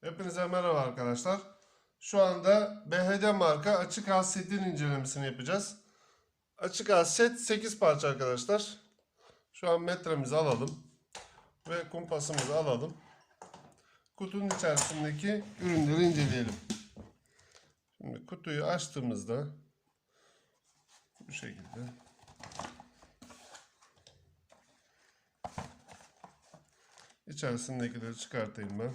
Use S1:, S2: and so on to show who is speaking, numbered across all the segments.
S1: Hepinize merhaba arkadaşlar. Şu anda BHD marka açık ağız setin incelemesini yapacağız. Açık ağız set 8 parça arkadaşlar. Şu an metremizi alalım. Ve kumpasımızı alalım. Kutunun içerisindeki ürünleri inceleyelim. Şimdi kutuyu açtığımızda bu şekilde içerisindekileri çıkartayım ben.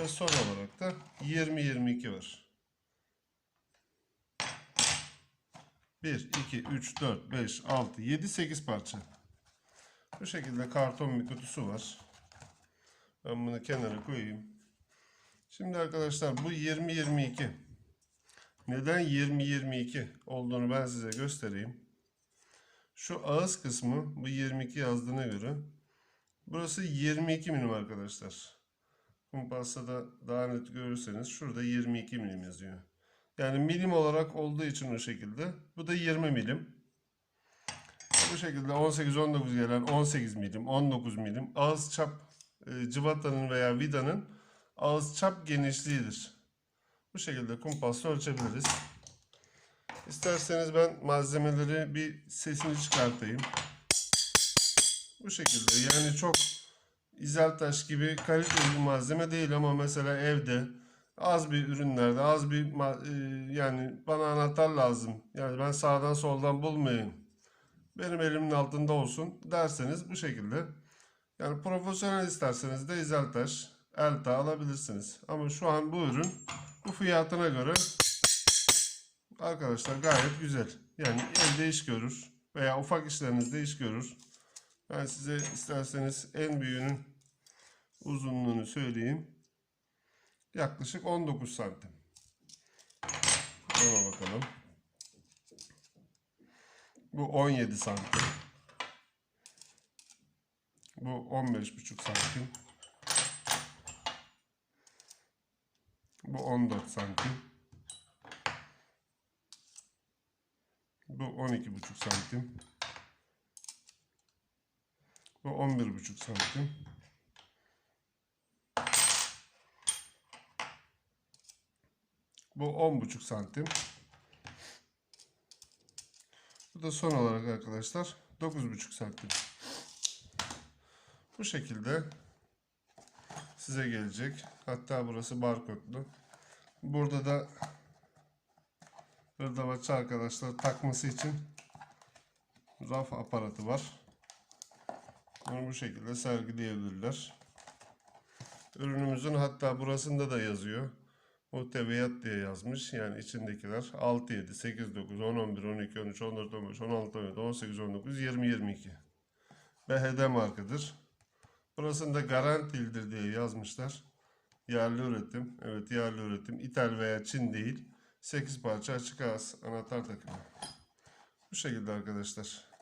S1: ve son olarak da 20-22 var. 1, 2, 3, 4, 5, 6, 7, 8 parça. Bu şekilde karton bir kutusu var. Ben bunu kenara koyayım. Şimdi arkadaşlar bu 20-22. Neden 20-22 olduğunu ben size göstereyim. Şu ağız kısmı bu 22 yazdığına göre. Burası 22 milim arkadaşlar. Kumpasta da daha net görürseniz şurada 22 milim yazıyor. Yani milim olarak olduğu için o şekilde. Bu da 20 milim. Bu şekilde 18-19 gelen 18 milim, 19 milim ağız çap e, cıvatanın veya vidanın ağız çap genişliğidir. Bu şekilde kumpasla ölçebiliriz. İsterseniz ben malzemeleri bir sesini çıkartayım. Bu şekilde yani çok izel taş gibi kaliteli bir malzeme değil ama mesela evde az bir ürünlerde az bir e, yani bana anahtar lazım. Yani ben sağdan soldan bulmayayım. Benim elimin altında olsun derseniz bu şekilde. Yani profesyonel isterseniz de izel taş, elta alabilirsiniz. Ama şu an bu ürün bu fiyatına göre arkadaşlar gayet güzel. Yani evde iş görür veya ufak işlerinizde iş görür. Ben size isterseniz en büyüğünün uzunluğunu söyleyeyim. Yaklaşık 19 santim. Ona bakalım. Bu 17 santim. Bu 15,5 santim. Bu 14 santim. Bu 12,5 santim. Bu 11,5 santim. Bu 10,5 santim. Bu da son olarak arkadaşlar 9,5 santim. Bu şekilde size gelecek. Hatta burası barkodlu. Burada da hırdavatçı arkadaşlar takması için raf aparatı var. Bunu bu şekilde sergileyebilirler. Ürünümüzün hatta burasında da yazıyor. Muhteviyat diye yazmış. Yani içindekiler 6, 7, 8, 9, 10, 11, 12, 13, 14, 15, 16, 17, 18, 19, 20, 22. BHD markadır. Burasında garantilidir diye yazmışlar. Yerli üretim. Evet yerli üretim. İtal veya Çin değil. 8 parça açık ağız anahtar takımı. Bu şekilde arkadaşlar.